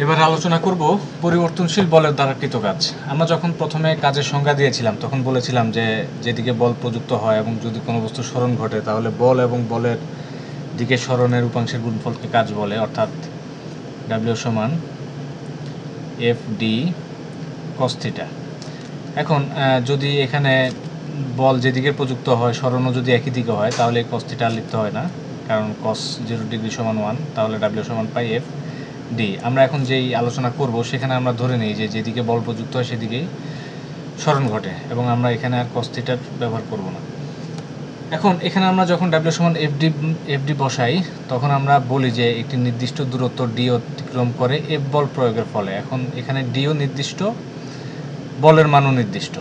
এবার আলোচনা করব পরিবর্তনশীল বলের দ্বারা কৃত কাজ আমরা যখন প্রথমে কাজের সংজ্ঞা দিয়েছিলাম, তখন বলেছিলাম যে যেদিকে বল প্রযুক্ত হয় এবং যদি কোনো বস্তু স্মরণ ঘটে, তাহলে বল এবং বলের দিকে স্মরণের উপাংশের গুণফলকে কাজ বলে, অর্থাৎ ডাব্লিউ সমান এফ ডি কস্থিটা এখন যদি এখানে বল যেদিকে প্রযুক্ত হয় স্মরণও যদি একই দিকে হয়, তাহলে কস্থিটা লিখতে হয় না, কারণ কস জিরো ডিগ্রি সমান ওয়ান তাহলে ডাব্লিউ সমান পাই এফ ডি, আমরা এখন যেই আলোচনা করব, সেখানে আমরা ধরে নিই যে যেদিকে বল প্রযুক্ত হয় সেদিকেই স্মরণ ঘটে, এবং আমরা এখানে আর কস্থিটার ব্যবহার করব না। এখন এখানে আমরা যখন ডাব্লিউ সমান এফডি এফডি বসাই, তখন আমরা বলি যে একটি নির্দিষ্ট দূরত্ব ডি অতিক্রম করে এফ বল প্রয়োগের ফলে। এখন এখানে ডিও নির্দিষ্ট, বলের মানও নির্দিষ্ট।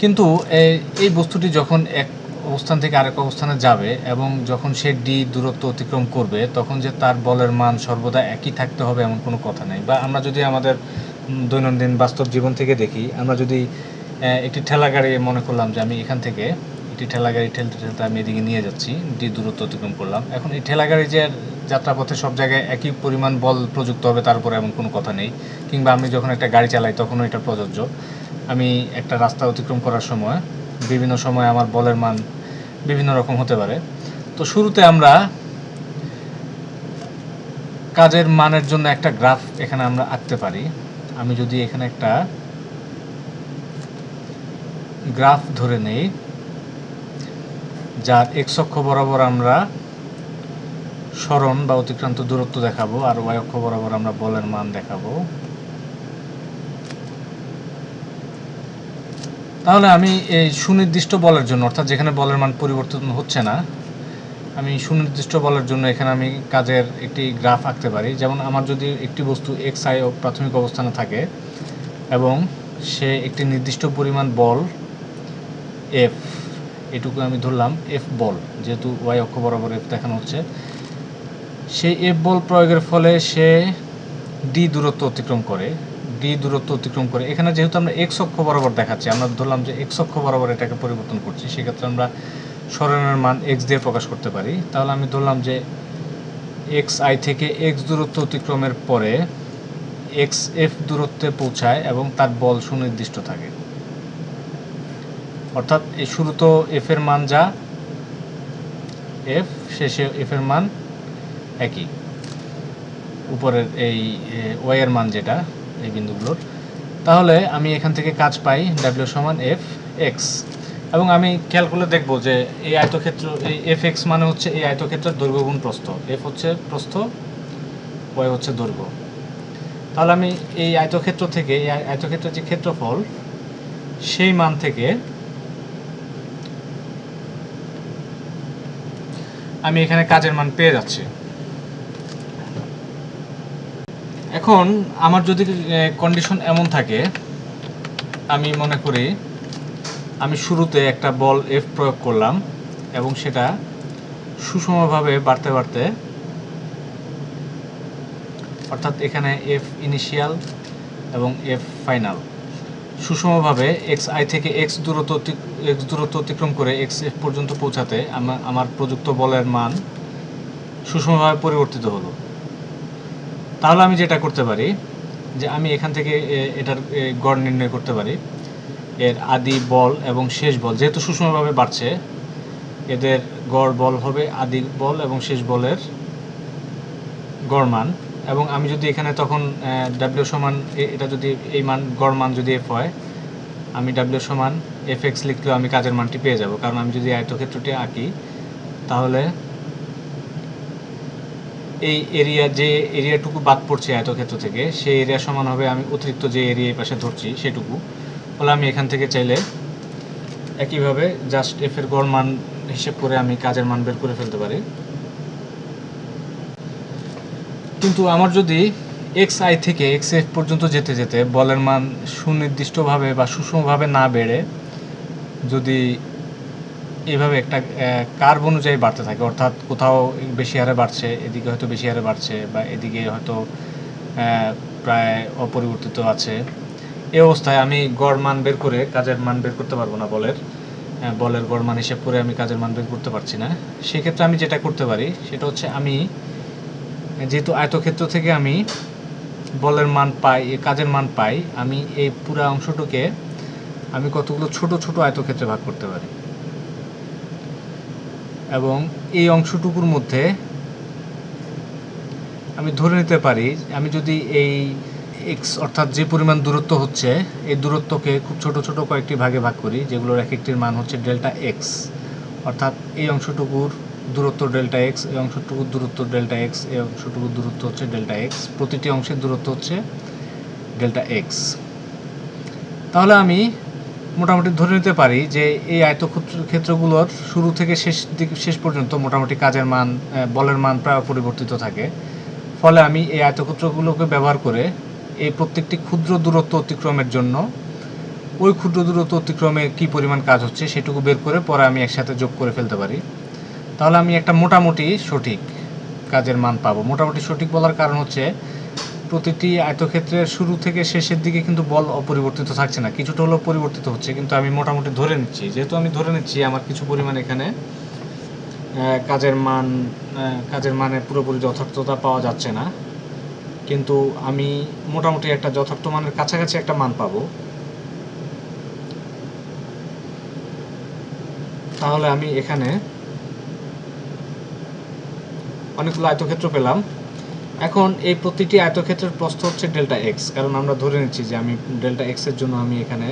কিন্তু এই- এই বস্তুটি যখন এক অবস্থান থেকে আরেক অবস্থানে যাবে এবং যখন সে ডি দূরত্ব অতিক্রম করবে, তখন যে তার বলের মান সর্বদা একই থাকতে হবে এমন কোনো কথা নেই। বা আমরা যদি আমাদের দৈনন্দিন বাস্তব জীবন থেকে দেখি, আমরা যদি একটি ঠেলা গাড়ি মনে করলাম যে আমি এখান থেকে একটি ঠেলা গাড়ি ঠেলতে ঠেলতে আমি এদিকে নিয়ে যাচ্ছি, ডি দূরত্ব অতিক্রম করলাম। এখন এই ঠেলা গাড়ি যে যাত্রাপথে সব জায়গায় একই পরিমাণ বল প্রযুক্ত হবে, তার উপরে এমন কোনো কথা নেই। কিংবা আমি যখন একটা গাড়ি চালাই, তখনও এটা প্রযোজ্য। আমি একটা রাস্তা অতিক্রম করার সময় বিভিন্ন সময় আমার বলের মান বিভিন্ন রকম হতে পারে। তো শুরুতে আমরা কাজের মানের জন্য একটা গ্রাফ এখানে আমরা আঁকতে পারি। আমি যদি এখানে একটা গ্রাফ ধরে নেই, যার এক্স অক্ষ বরাবর আমরা স্মরণ বা অতিক্রান্ত দূরত্ব দেখাবো আর ওয়াই অক্ষ বরাবর আমরা বলের মান দেখাবো। তাহলে আমি এই সুনির্দিষ্ট বলের জন্য, অর্থাৎ যেখানে বলের মান পরিবর্তন হচ্ছে না, আমি সুনির্দিষ্ট বলের জন্য এখানে আমি কাজের একটি গ্রাফ আঁকতে পারি। যেমন আমার যদি একটি বস্তু এক্স আই প্রাথমিক অবস্থানে থাকে এবং সে একটি নির্দিষ্ট পরিমাণ বল এফ এটুকু আমি ধরলাম এফ বল, যেহেতু ওয়াই অক্ষ বরাবর এফ দেখানো হচ্ছে, সেই এফ বল প্রয়োগের ফলে সে ডি দূরত্ব অতিক্রম করে। ডি দূরত্ব অতিক্রম করে। এখানে যেহেতু আমরা এক্স অক্ষ বরাবর দেখাচ্ছি, আমরা ধরলাম যে এক্স অক্ষ বরাবর এটাকে পরিবর্তন করছি, সেক্ষেত্রে আমরা স্মরণের মান এক্স দিয়ে প্রকাশ করতে পারি। তাহলে আমি ধরলাম যে এক্স আই থেকে এক্স দূরত্ব অতিক্রমের পরে এক্স এফ দূরত্বে পৌঁছায় এবং তার বল সুনির্দিষ্ট থাকে। অর্থাৎ এই শুরুতো এফ এর মান যা? এফ শেষে এফ এর মান একই। উপরের এই ওয়াই এর মান যেটা? এই বিন্দুগুলোর। তাহলে আমি এখান থেকে কাজ পাই ডাব্লিউ সমান এফ এক্স এবং আমি খেয়াল করলে দেখব যে এই আয়তক্ষেত্র, এই এফ এক্স মানে হচ্ছে এই আয়তক্ষেত্রের দৈর্ঘ্য গুণ প্রস্থ। এফ হচ্ছে প্রস্থ ওয়াই হচ্ছে দৈর্ঘ্য। তাহলে আমি এই আয়তক্ষেত্র থেকে, এই আয়- আয়তক্ষেত্রের যে ক্ষেত্রফল, সেই মান থেকে আমি এখানে কাজের মান পেয়ে যাচ্ছি। এখন আমার যদি কন্ডিশন এমন থাকে, আমি মনে করি আমি শুরুতে একটা বল এফ প্রয়োগ করলাম এবং সেটা সুষমভাবে বাড়তে বাড়তে, অর্থাৎ এখানে এফ ইনিশিয়াল এবং এফ ফাইনাল সুষমভাবে এক্স আই থেকে এক্স দূরত্ব এক্স দূরত্ব অতিক্রম করে এক্স এফ পর্যন্ত পৌঁছাতে আমার প্রযুক্ত বলের মান সুষমভাবে পরিবর্তিত হলো। তাহলে আমি যেটা করতে পারি, যে আমি এখান থেকে এটার গড় নির্ণয় করতে পারি। এর আদি বল এবং শেষ বল যেহেতু সুষমভাবে বাড়ছে, এদের গড় বল হবে আদি বল এবং শেষ বলের গড় মান এবং আমি যদি এখানে তখন ডাব্লিউ সমান এটা যদি এই মান, গড় মান যদি এফ হয়, আমি ডাব্লিউ সমান এফ এক্স লিখলেও আমি কাজের মানটি পেয়ে যাব। কারণ আমি যদি আয়তক্ষেত্রটি আঁকি, তাহলে এই এরিয়া যে এরিয়াটুকু বাদ পড়ছে আয়তক্ষেত্র থেকে, সেই এরিয়া সমান হবে আমি অতিরিক্ত যে এরিয়া এই পাশে ধরছি সেটুকু। ফলে আমি এখান থেকে চাইলে একইভাবে জাস্ট এফ এর গড় মান হিসেব করে আমি কাজের মান বের করে ফেলতে পারি। কিন্তু আমার যদি এক্স আই থেকে এক্স এফ পর্যন্ত যেতে যেতে বলের মান সুনির্দিষ্টভাবে বা সুষমভাবে না বেড়ে যদি এইভাবে একটা কার্ভ অনুযায়ী বাড়তে থাকে। অর্থাৎ কোথাও বেশি হারে বাড়ছে, এদিকে হয়তো বেশি হারে বাড়ছে বা এদিকে হয়তো প্রায় অপরিবর্তিত আছে। এ অবস্থায় আমি গড় মান বের করে কাজের মান বের করতে পারব না বলের। বলের গড় মান হিসেব করে আমি কাজের মান বের করতে পারছি না। সেক্ষেত্রে আমি যেটা করতে পারি, সেটা হচ্ছে আমি, যেহেতু আয়তক্ষেত্র থেকে আমি বলের মান পাই কাজের মান পাই, আমি এই পুরো অংশটুকে আমি কতগুলো ছোট ছোট আয়তক্ষেত্রে ভাগ করতে পারি। এবং এই অংশটুকুর মধ্যে আমি ধরে নিতে পারি, আমি যদি এই এক্স অর্থাৎ যে পরিমাণ দূরত্ব হচ্ছে, এই দূরত্বকে খুব ছোট ছোট কয়েকটি ভাগে ভাগ করি, যেগুলোর এক একটির মান হচ্ছে ডেল্টা এক্স অর্থাৎ এই অংশটুকুর দূরত্ব ডেল্টা এক্স এই অংশটুকুর দূরত্ব ডেল্টা এক্স এই অংশটুকুর দূরত্ব হচ্ছে ডেল্টা এক্স প্রতিটি অংশের দূরত্ব হচ্ছে ডেল্টা এক্স তাহলে আমি মোটামুটি ধরে নিতে পারি যে এই আয়তক্ষেত্র ক্ষেত্রগুলোর শুরু থেকে শেষ দিক শেষ পর্যন্ত মোটামুটি কাজের মান বলের মান প্রায় পরিবর্তিত থাকে। ফলে আমি এই আয়তক্ষেত্রগুলোকে ব্যবহার করে এই প্রত্যেকটি ক্ষুদ্র দূরত্ব অতিক্রমের জন্য ওই ক্ষুদ্র দূরত্ব অতিক্রমে কি পরিমাণ কাজ হচ্ছে সেটুকু বের করে পরে আমি একসাথে যোগ করে ফেলতে পারি। তাহলে আমি একটা মোটামুটি সঠিক কাজের মান পাবো। মোটামুটি সঠিক বলার কারণ হচ্ছে প্রতিটি আয়তক্ষেত্রের শুরু থেকে শেষের দিকে কিন্তু বল অপরিবর্তিত থাকছে না, কিছুটা হলেও পরিবর্তিত হচ্ছে। কিন্তু আমি মোটামুটি ধরে নিচ্ছি, যেহেতু আমি ধরে নিচ্ছি আমার কিছু পরিমাণ এখানে কাজের মান কাজের মানে পুরোপুরি যথার্থতা পাওয়া যাচ্ছে না। কিন্তু আমি মোটামুটি একটা যথার্থ মানের কাছাকাছি একটা মান পাবো। তাহলে আমি এখানে অনেকগুলো আয়তক্ষেত্র পেলাম। এখন এই প্রতিটি আয়তক্ষেত্রের প্রস্থ হচ্ছে ডেল্টা এক্স কারণ আমরা ধরে নিচ্ছি যে আমি ডেল্টা এক্সের জন্য আমি এখানে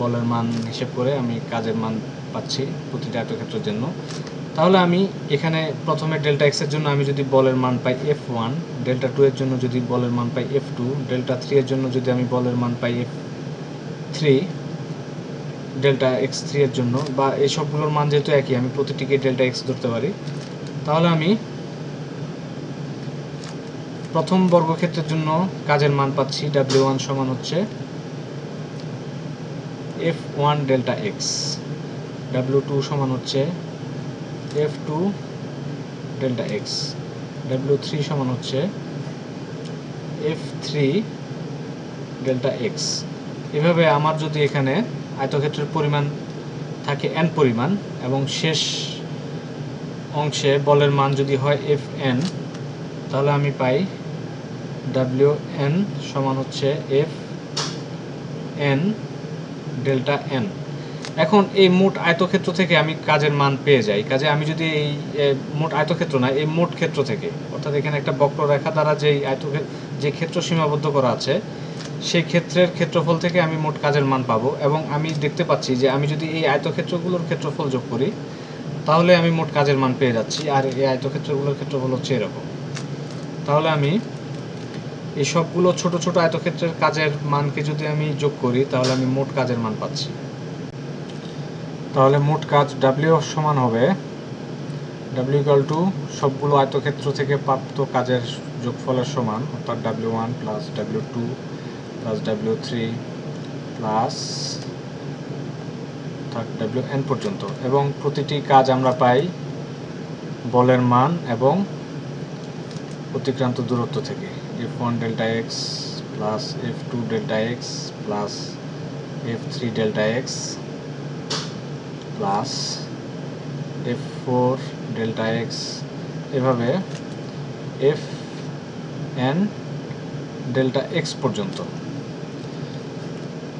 বলের মান হিসেব করে আমি কাজের মান পাচ্ছি প্রতিটি আয়তক্ষেত্রের জন্য। তাহলে আমি এখানে প্রথমে ডেল্টা এক্সের জন্য আমি যদি বলের মান পাই এফ ওয়ান ডেল্টা টু এর জন্য যদি বলের মান পাই এফ টু ডেল্টা থ্রি এর জন্য যদি আমি বলের মান পাই F three delta x three এর জন্য, বা এই সবগুলোর মান যেহেতু একই, আমি প্রতিটিকে ডেল্টা এক্স ধরতে পারি। তাহলে আমি প্রথম বর্গক্ষেত্রের জন্য কাজের মান পাচ্ছি ডাব্লিউ ওয়ান সমান হচ্ছে F one delta x W two সমান হচ্ছে F two delta x W three সমান হচ্ছে এফ থ্রি ডেল্টা এক্স এভাবে আমার যদি এখানে আয়তক্ষেত্রের পরিমাণ থাকে এন পরিমাণ এবং শেষ অংশে বলের মান যদি হয় এফ এন তাহলে আমি পাই ডাব্লিউ এন সমান হচ্ছে এফ এন ডেল্টা এন এখন এই মোট আয়তক্ষেত্র থেকে আমি কাজের মান পেয়ে যাই। কাজে আমি যদি এই মোট আয়তক্ষেত্র না, এই মোট ক্ষেত্র থেকে, অর্থাৎ এখানে একটা বক্ররেখা দ্বারা যেই আয়তক্ষেত্র যে ক্ষেত্র সীমাবদ্ধ করা আছে, সেই ক্ষেত্রের ক্ষেত্রফল থেকে আমি মোট কাজের মান পাবো এবং আমি দেখতে পাচ্ছি যে আমি যদি এই আয়তক্ষেত্রগুলোর ক্ষেত্রফল যোগ করি, তাহলে আমি মোট কাজের মান পেয়ে যাচ্ছি। আর এই আয়তক্ষেত্রগুলোর ক্ষেত্রফল হচ্ছে এরকম। তাহলে আমি এই সবগুলো ছোট ছোট আয়তক্ষেত্রের কাজের মানকে যদি আমি যোগ করি, তাহলে আমি মোট কাজের মান পাচ্ছি। তাহলে মোট কাজ ডাব্লিউ সমান হবে ডাব্লিউ ইকাল টু সবগুলো আয়তক্ষেত্র থেকে প্রাপ্ত কাজের যোগফলের সমান, অর্থাৎ W one plus W two plus W three plus অর্থাৎ ডাব্লিউ এন পর্যন্ত। এবং প্রতিটি কাজ আমরা পাই বলের মান এবং অতিক্রান্ত দূরত্ব থেকে। F one delta X plus F two delta X plus F three delta X plus F four delta X এভাবে এফ এন ডেল্টা এক্স পর্যন্ত।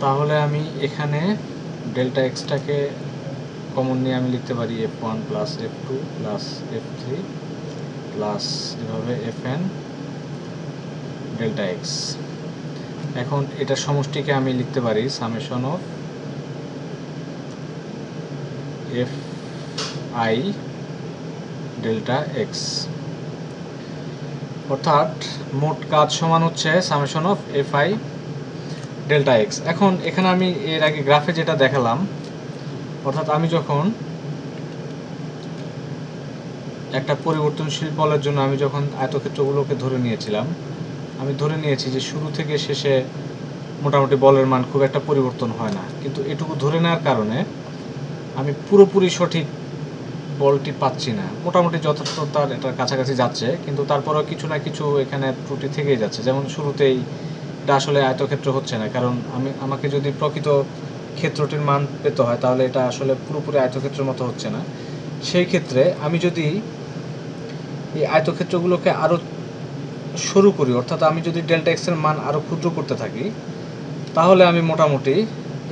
তাহলে আমি এখানে ডেল্টা এক্সটাকে কমন নিয়ে আমি লিখতে পারি F one plus F two plus F three plus এভাবে এফ এন ডেল্টা এক্স এখন এটা সমষ্টিকে আমি লিখতে পারি summation of F I delta X অর্থাৎ মোট কাজ সমান হচ্ছে summation of F I delta X এখন এখানে আমি এর আগে গ্রাফে যেটা দেখালাম, অর্থাৎ আমি যখন একটা পরিবর্তনশীল বলের জন্য আমি যখন আয়তক্ষেত্রগুলোকে ধরে নিয়েছিলাম আমি ধরে নিয়েছি যে শুরু থেকে শেষে মোটামুটি বলের মান খুব একটা পরিবর্তন হয় না। কিন্তু এটুকু ধরে নেওয়ার কারণে আমি পুরোপুরি সঠিক বলটি পাচ্ছি না। মোটামুটি যথার্থতার এটার কাছাকাছি যাচ্ছে, কিন্তু তারপরেও কিছু না কিছু এখানে ত্রুটি থেকেই যাচ্ছে। যেমন শুরুতেই এটা আসলে আয়তক্ষেত্র হচ্ছে না, কারণ আমি, আমাকে যদি প্রকৃত ক্ষেত্রটির মান পেতে হয়, তাহলে এটা আসলে পুরোপুরি আয়তক্ষেত্রের মতো হচ্ছে না। সেই ক্ষেত্রে আমি যদি এই আয়তক্ষেত্রগুলোকে আরও সরু করি, অর্থাৎ আমি যদি ডেল্টা এক্সের মান আরও ক্ষুদ্র করতে থাকি, তাহলে আমি মোটামুটি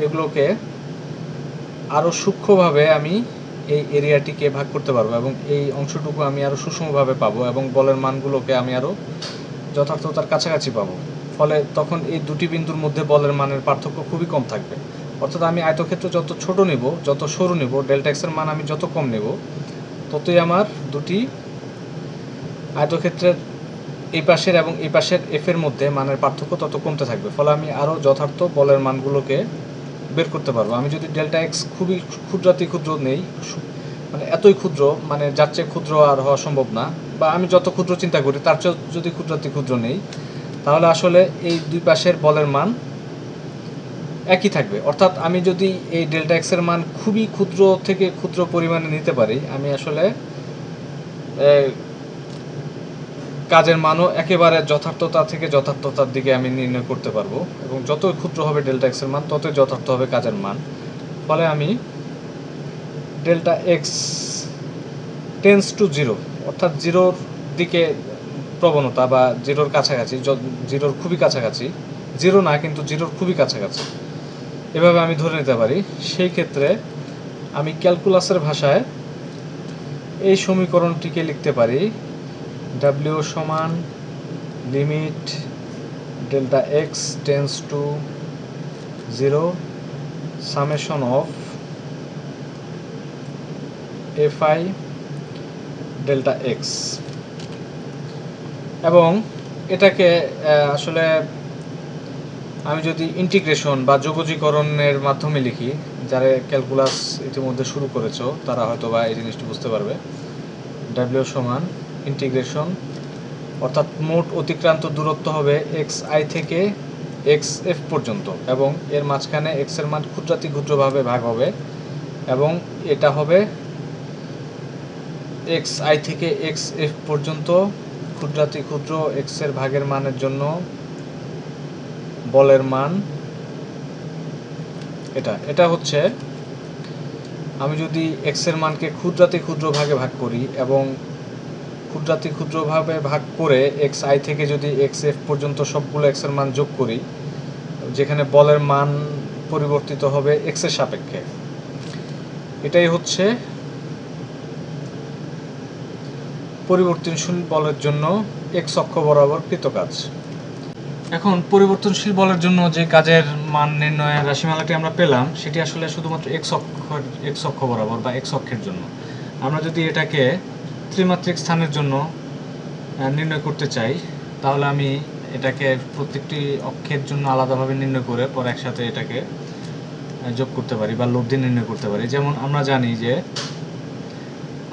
এগুলোকে আরও সূক্ষ্মভাবে আমি এই এরিয়াটিকে ভাগ করতে পারব এবং এই অংশটুকু আমি আরও সুষমভাবে পাবো এবং বলের মানগুলোকে আমি আরও যথার্থতার কাছাকাছি পাবো। ফলে তখন এই দুটি বিন্দুর মধ্যে বলের মানের পার্থক্য খুবই কম থাকবে। অর্থাৎ আমি আয়তক্ষেত্র যত ছোট নিব, যত সরু নিব ডেল্টা এক্সের মান আমি যত কম নেব, ততই আমার দুটি আয়তক্ষেত্রের এই পাশের এবং এই পাশের এফ এর মধ্যে মানের পার্থক্য তত কমতে থাকবে, ফলে আমি আরও যথার্থ বলের মানগুলোকে বের করতে পারব। আমি যদি ডেল্টা এক্স খুবই ক্ষুদ্রাতি ক্ষুদ্র নেই মানে এতই ক্ষুদ্র মানে যার চেয়ে ক্ষুদ্র আর হওয়া সম্ভব না, বা আমি যত ক্ষুদ্র চিন্তা করি, তার চেয়ে যদি ক্ষুদ্রাতি ক্ষুদ্র নেই, তাহলে আসলে এই দুই পাশের বলের মান একই থাকবে। অর্থাৎ আমি যদি এই ডেল্টা এক্সের মান খুবই ক্ষুদ্র থেকে ক্ষুদ্র পরিমাণে নিতে পারি, আমি আসলে কাজের মানও একেবারে যথার্থতা থেকে যথার্থতার দিকে আমি নির্ণয় করতে পারব। এবং যত ক্ষুদ্র হবে ডেল্টা এক্সের মান, ততই যথার্থ হবে কাজের মান। ফলে আমি delta X tends to zero, অর্থাৎ জিরোর দিকে প্রবণতা বা জিরোর কাছাকাছি জিরোর খুবই কাছাকাছি, জিরো না, কিন্তু জিরোর খুবই কাছাকাছি। এভাবে আমি ধরে নিতে পারি। সেই ক্ষেত্রে আমি ক্যালকুলাসের ভাষায় এই সমীকরণটিকে লিখতে পারি ডাব্লিউ সমান limit delta X tends to zero summation of F I delta X এবং এটাকে আসলে আমি যদি ইন্টিগ্রেশন বা যোগজীকরণের মাধ্যমে লিখি, যারা ক্যালকুলাস ইতিমধ্যে শুরু করেছ, তারা হয়তো বা এই জিনিসটি বুঝতে পারবে। ডাব্লিউ সমান ইন্টিগ্রেশন অর্থাৎ মোট অতিক্রান্ত দূরত্ব হবে এক্স আই থেকে এক্স এফ পর্যন্ত এবং এর মাঝখানে এক্সের মান ক্ষুদ্রাতি ক্ষুদ্রভাবে ভাগ হবে এবং এটা হবে এক্স আই থেকে এক্স এফ পর্যন্ত ক্ষুদ্রাতি ক্ষুদ্র এক্সের ভাগের মানের জন্য বলের মান। এটা এটা হচ্ছে আমি যদি এক্সের মানকে ক্ষুদ্রাতি ক্ষুদ্র ভাগে ভাগ করি এবং ক্ষুদ্রাতি ক্ষুদ্রভাবে ভাগ করে এক্স আই থেকে যদি এক্স এফ পর্যন্ত সবগুলো এক্সের মান যোগ করি, যেখানে বলের মান পরিবর্তিত হবে এক্সের সাপেক্ষে। এটাই হচ্ছে পরিবর্তনশীল বলের জন্য এক্স অক্ষ বরাবর কৃত কাজ এখন পরিবর্তনশীল বলের জন্য যে কাজের মান নির্ণয়ের রাশিমালাটি আমরা পেলাম, সেটি আসলে শুধুমাত্র এক্স অক্ষ এক্স অক্ষ বরাবর বা এক্স অক্ষের জন্য। আমরা যদি এটাকে ত্রিমাত্রিক স্থানের জন্য নির্ণয় করতে চাই, তাহলে আমি এটাকে প্রত্যেকটি অক্ষের জন্য আলাদাভাবে নির্ণয় করে পরে একসাথে এটাকে যোগ করতে পারি বা লব্ধি নির্ণয় করতে পারি। যেমন আমরা জানি যে,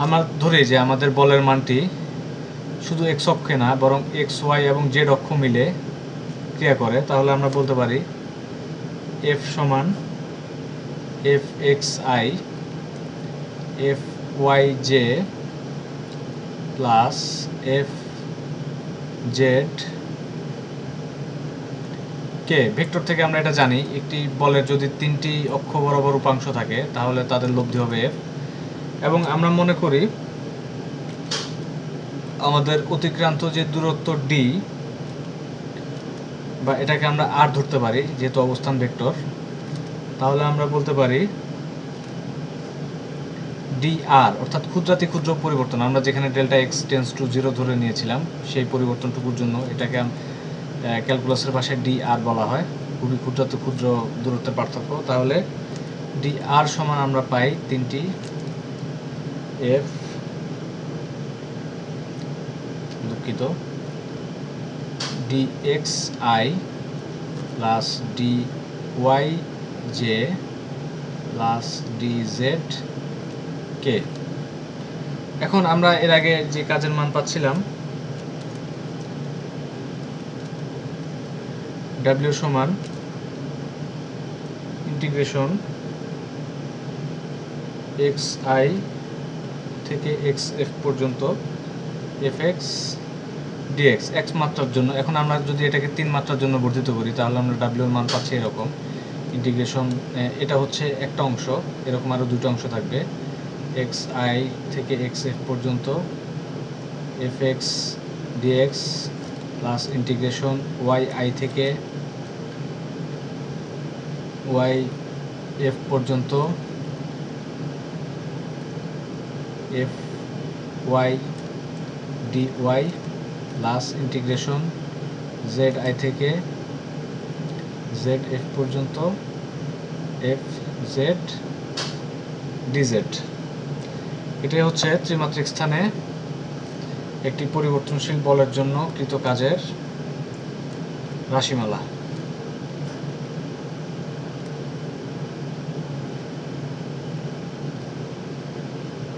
আমরা ধরি যে আমাদের বলের মানটি শুধু এক্স অক্ষে না, বরং এক্স ওয়াই এবং জেড অক্ষ মিলে ক্রিয়া করে, তাহলে আমরা বলতে পারি এফ সমান F X I F Y J plus F Z K vector থেকে আমরা এটা জানি, একটি বলের যদি তিনটি অক্ষ বরাবর উপাংশ থাকে, তাহলে তাদের লব্ধি হবে এফ এবং আমরা মনে করি, আমাদের অতিক্রান্ত যে দূরত্ব ডি বা এটাকে আমরা আর ধরতে পারি, যেহেতু অবস্থান ভেক্টর, তাহলে আমরা বলতে পারি ডি আর অর্থাৎ ক্ষুদ্রাতি ক্ষুদ্র পরিবর্তন। আমরা যেখানে delta X tends to zero ধরে নিয়েছিলাম, সেই পরিবর্তনটুকুর জন্য এটাকে ক্যালকুলাসের ভাষায় ডি আর বলা হয়। খুবই ক্ষুদ্রাতি ক্ষুদ্র দূরত্বের পার্থক্য। তাহলে ডি আর সমান আমরা পাই তিনটি এফ দুঃখিত D X I plus D Y J plus D Z K? এখন আমরা এর আগে যে কাজের মান পাচ্ছিলাম ডাব্লিউ সমান ইন্টিগ্রেশন এক্স আই থেকে এক্স এফ পর্যন্ত এফ এক্স ডিএক্স এক্স মাত্রার জন্য। এখন আমরা যদি এটাকে তিন মাত্রার জন্য বর্ধিত করি, তাহলে আমরা ডাব্লিউর মান পাচ্ছি এরকম। ইন্টিগ্রেশন এটা হচ্ছে একটা অংশ, এরকম আরও দুটো অংশ থাকবে। এক্স আই থেকে এক্স এফ পর্যন্ত F X DX plus integration Y I থেকে ওয়াই এফ পর্যন্ত F Y D Y plus integration Z I থেকে জেড এফ পর্যন্ত এফ জেড ডিজেড এটাই হচ্ছে ত্রিমাত্রিক স্থানে একটি পরিবর্তনশীল বলের জন্য কৃত কাজের রাশিমালা।